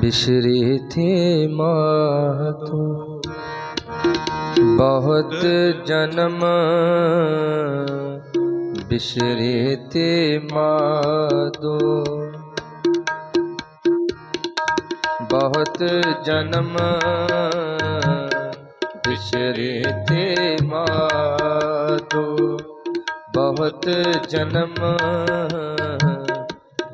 बिसरे थे मातो बहुत जन्म बिसरे थे मातो बहुत जन्म बिसरे थे मातो बहुत जन्म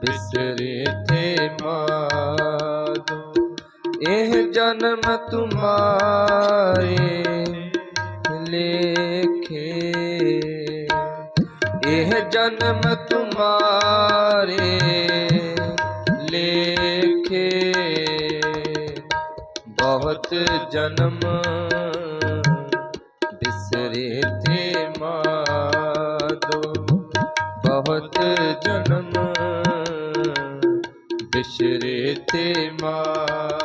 बिसरे थे मातो ਇਹ ਜਨਮ ਤੁਮਾਰੇ ਲੇਖੇ। ਇਹ ਜਨਮ ਤੁਮਾਰੇ ਲੇਖੇ। ਬਹੁਤ ਜਨਮ ਬਿਸਰੇ ਥੇ ਮਾਦੋ। ਬਹੁਤ ਜਨਮ ਬਿਸਰੇ ਤੇ ਮਾਰੋ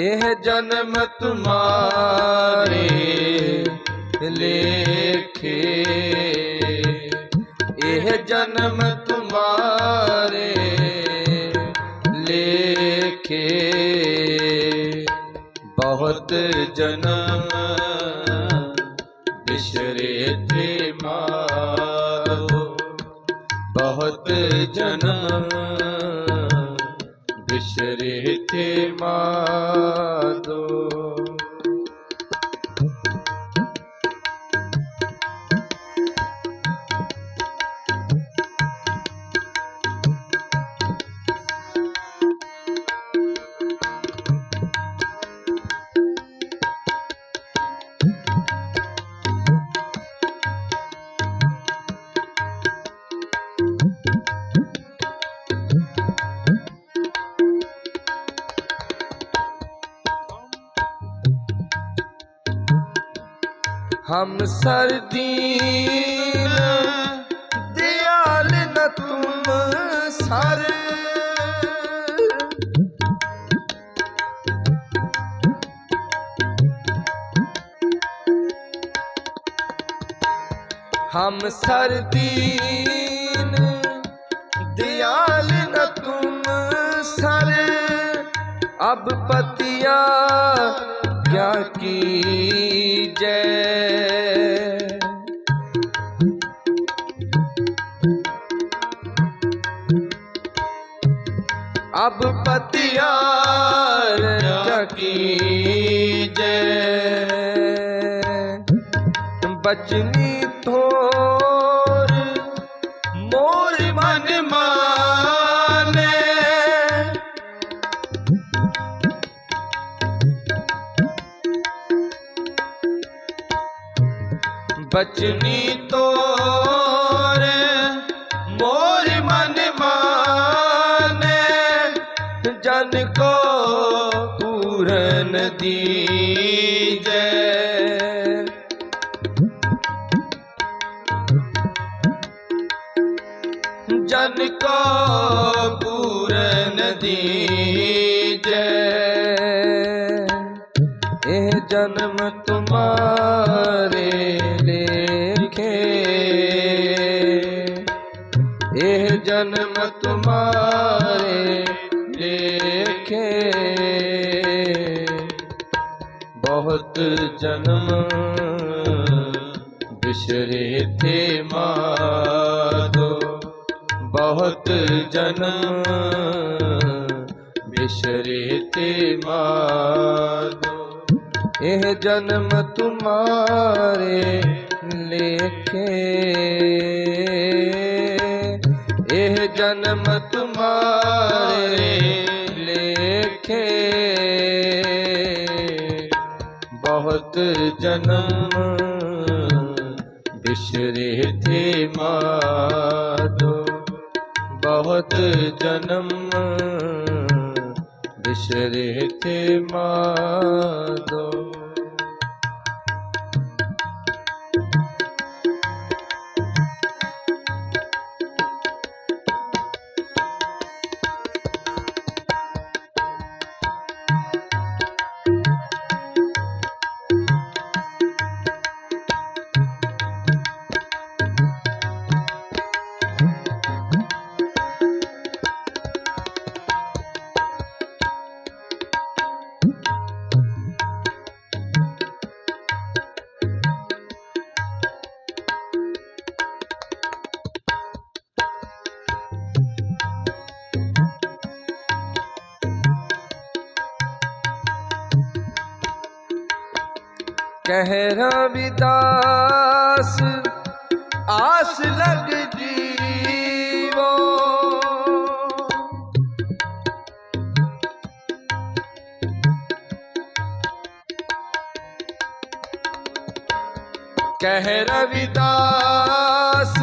ਇਹ ਜਨਮ ਤੁਮਾਰੇ ਲੇਖੇ। ਇਹ ਜਨਮ ਤੁਮਾਰੇ ਲੇਖੇ। ਬਹੁਤ ਜਨਮ ਬਿਸਰੇ ਤੇ ਮਾਰੋ। ਬਹੁਤ ਜਨਮ ਬਿਸਰੇ ਤੇ ਮਾਦੋ। हम सरदीन दयाल न तुम सर हम सरदीन दयाल न तुम सर अब पतिया क्या की जय ਬਚਨੀ ਥੋਰ ਬਚਨੀ ਤੋਰ ਜਨ ਕੋ ਪੂਰਨ ਦੀਜੈ। ਇਹ ਜਨਮ ਤੁਮਾਰੇ ਲੇਖੇ। ਇਹ ਜਨਮ ਤੁਮਾਰੇ ਲੇਖੇ। ਬਹੁਤ ਜਨਮ ਬਿਸ਼ਰੇ ਤੇ ਮਾਦੋ। ਬਹੁਤ ਜਨਮ ਬਿਸਰੇ ਤੇ ਮਾਦੋ ਇਹ ਜਨਮ ਤੁਮਾਰੇ ਲੇਖੇ। ਇਹ ਜਨਮ ਤੁਮਾਰੇ ਲੇਖੇ। ਬਹੁਤ ਜਨਮ ਬਿਸਰੇ ਥੇ ਮਾਦੋ ਬਹੁਤ ਜਨਮ ਬਿਸਰੇ ਤੇ ਮਾਦੋ। ਕਹਿ ਰਵਿਦਾਸ ਆਸ ਲਗ ਜੀਵੋ। ਕਹਿ ਰਵਿਦਾਸ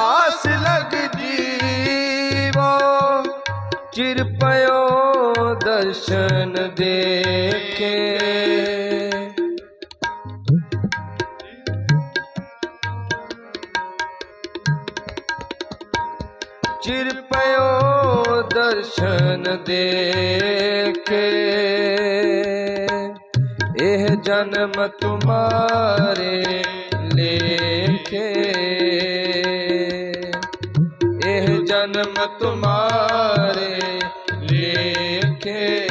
ਆਸ ਲਗ ਜੀਵੋ। ਚਿਰ ਪਇਓ ਦਰਸ਼ਨ ਦੇਖੇ। ਪਇਓ ਦਰਸ਼ਨ ਦੇਖੇ। ਇਹ ਜਨਮ ਤੁਮਾਰੇ ਲੇਖੇ। ਇਹ ਜਨਮ ਤੁਮਾਰੇ ਲੇਖੇ।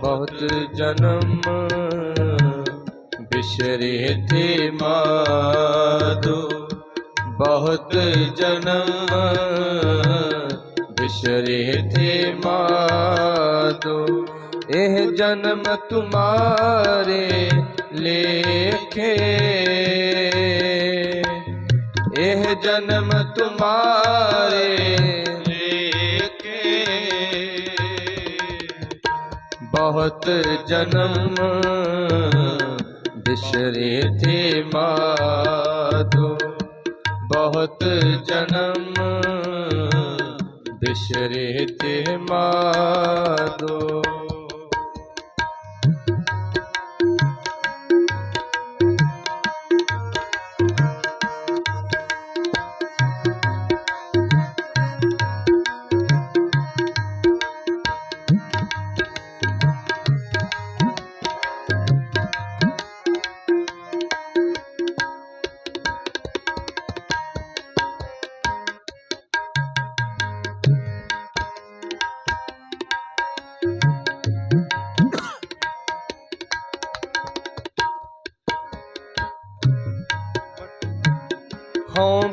ਬਹੁਤ ਜਨਮ ਬਿਸਰੇ ਥੇ ਮਾਦੋ ਬਹੁਤ ਜਨਮ ਬਿਸਰੇ ਥੇ ਮਾਦੋ ਇਹ ਜਨਮ ਤੁਮਾਰੇ ਲੇਖੇ। ਇਹ ਜਨਮ ਤੁਮਾਰੇ ਲੇਖੇ। ਬਹੁਤ ਜਨਮ ਬਿਸਰੇ ਥੇ ਮਾਧੋ ਬਹੁਤ ਜਨਮ ਬਿਸਰੇ ਤੇ ਮਾਧੋ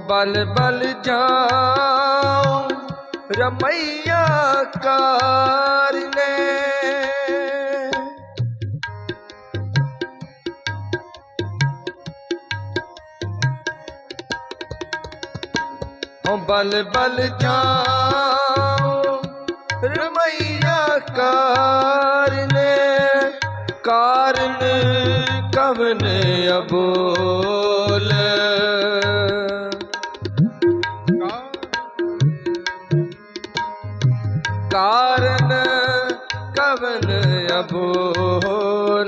ਬਲ ਬਲ ਜਾਉ ਰਮਈਆ ਕਾਰਨੇ ਹੋਂ ਬਲ ਬਲ ਜਾਉ ਰਮਈਆ ਕਾਰਨੇ ਕਾਰਨ ਕਵਨ ਅਬੋਲ ਕਾਰਨ ਕਵਨ ਅਬੋਲ।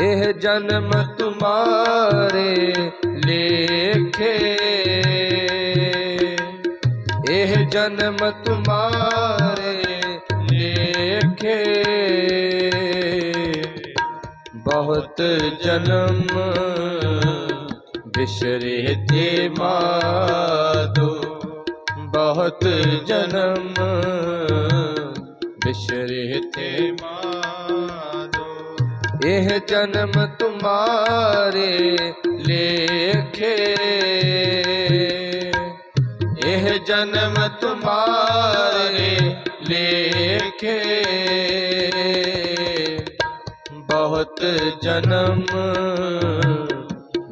ਇਹ ਜਨਮ ਤੁਮਾਰੇ ਲੇਖੇ। ਇਹ ਜਨਮ ਤੁਮਾਰੇ ਲੇਖੇ। ਬਹੁਤ ਜਨਮ ਬਿਸਰੇ ਤੇ ਮਾਦੋ। ਬਹੁਤ ਜਨਮ ਬਿਸਰੇ ਤੇ ਮਾਦੋ। ਇਹ ਜਨਮ ਤੁਮਾਰੇ ਲੇਖੇ। ਇਹ ਜਨਮ ਤੁਮਾਰੇ ਲੇਖੇ। ਬਹੁਤ ਜਨਮ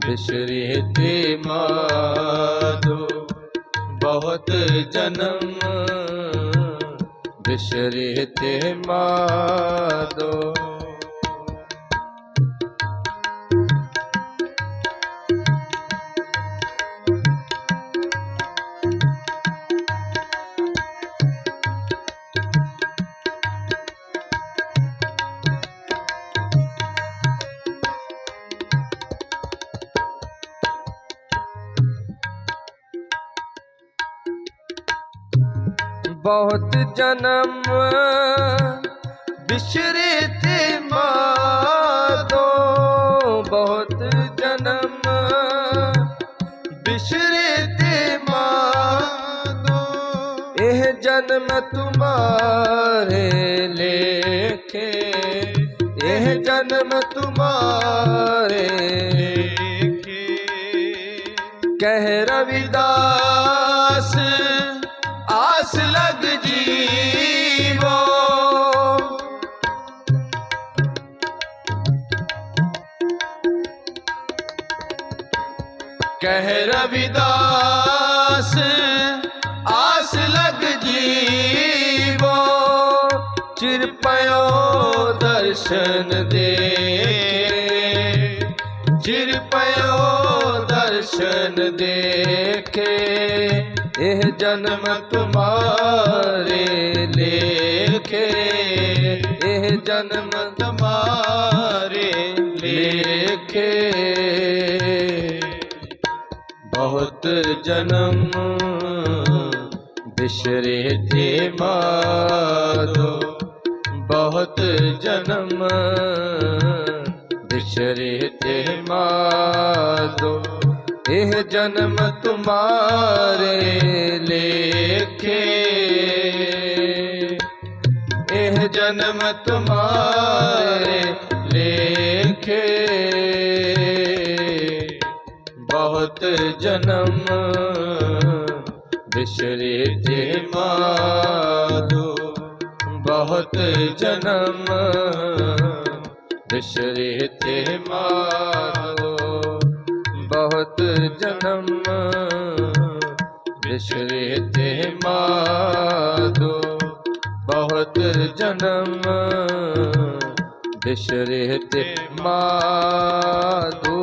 ਬਿਸਰੇ ਤੇ ਮਾਧੋ ਬਹੁਤ ਜਨਮ। ਬਿਸਰੇ ਤੇ ਮਾਧੋ ਬਹੁਤ ਜਨਮ ਬਿਸਰੇ ਤੇ ਮਾਦੋ। ਬਹੁਤ ਜਨਮ ਬਿਸਰੇ ਤੇ ਮਾਦੋ। ਇਹ ਜਨਮ ਤੁਮਾਰੇ ਲੇਖੇ। ਇਹ ਜਨਮ ਤੁਮਾਰੇ ਲੇਖੇ। ਕਹਿ ਰਵਿਦਾਸ ਕਹਿ ਰਵਿਦਾਸ, ਆਸ ਲਗ ਜੀਵੋ, ਚਿਰ ਪਇਓ ਦਰਸ਼ਨ ਦੇ ਜਿਰ ਪਇਓ ਦਰਸ਼ਨ ਦੇਖੇ, ਇਹ ਜਨਮ ਤੁਮਾਰੇ ਲੇਖੇ। ਇਹ ਜਨਮ ਤੁਮਾਰੇ ਲੇਖੇ। ਜਨਮ ਬਿਸਰੇ ਤੇ ਮਾਦੋ ਬਹੁਤ ਜਨਮ ਬਿਸਰੇ ਤੇ ਮਾਦੋ ਇਹ ਜਨਮ ਤੁਮਾਰੇ ਲੇਖੇ। ਇਹ ਜਨਮ ਤੁਮਾਰੇ ਜਨਮ ਬਿਸਰੇ ਤੇ ਮਾਦੋ ਬਹੁਤ ਜਨਮ ਬਿਸਰੇ ਤੇ ਮਾਦੋ ਬਹੁਤ ਜਨਮ ਬਿਸਰੇ ਤੇ ਮਾਦੋ ਬਹੁਤ ਜਨਮ ਬਿਸਰੇ ਤੇ ਮਾਦੋ